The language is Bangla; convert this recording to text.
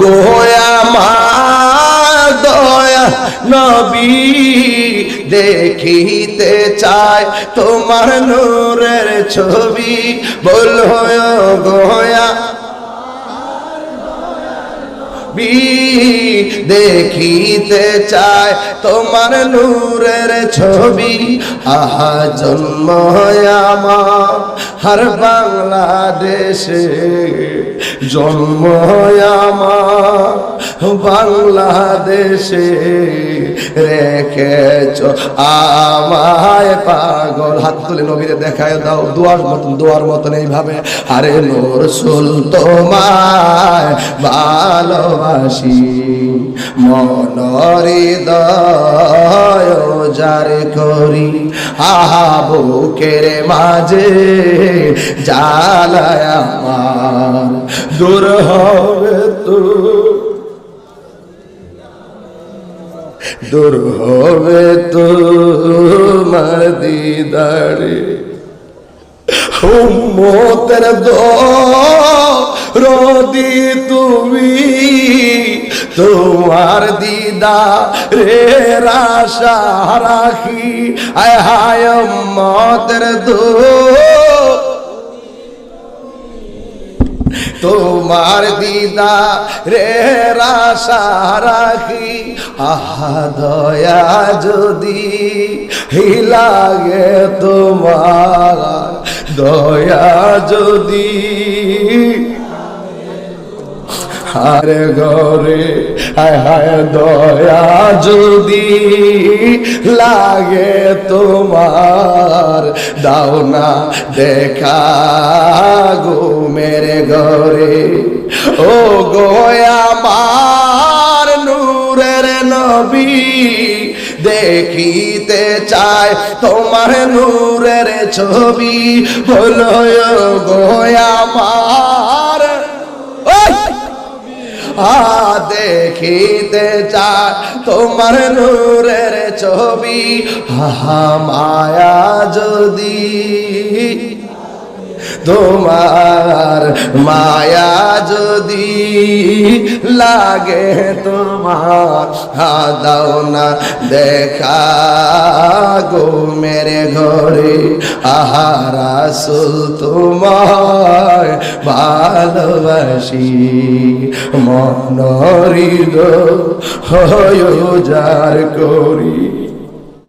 গোয়া মা দয়া নবী দেখিতে চায় তোমার নূরের ছবি। বল গোয়া দেখিতে চায় তোমার নূরের ছবি। আহা জন্ম আমার বাংলাদেশে জন্ম বাংলাদেশে রেখেছ আমায় পাগল। হাত তুলে নবীরে দেখায় দাও, দোয়ার মতন দোয়ার মতন এইভাবে। আরে নোর সুল তোমায় ভালোবাসি। মনরি দয় যার করি। আহা, বুকের মাঝে জ্বালায় আমার। দূর হবে তো। দূর হবে তো মার দিদারে। উম্মতের রদি তুমি তোমার দিদা রে রাশা রাখি। আয় হায় উম্মতের দো তোমার দিদা রে রাশা রাখি। আহা, দয়া যদি হিলাগে তোমার, দয়া যদি হারে ঘরে, হায় হায় দয়া যদি লাগে তোমার, দাও না দেখা গো মেরে ঘরে। ও গোয়া মার নূরের নবী, দেখিতে চায় তোমার নূরের ছবি। বলো গোয়া মার দেখিতে চায় তোমার নূরের ছবি হা মায়া যদি তোমার মায়া যদি লাগে তোমার দাও না দেখা গো মেরে ঘরে। আহারা সুল তোমার ভালোবাসি মনরিদ হয় যার করি।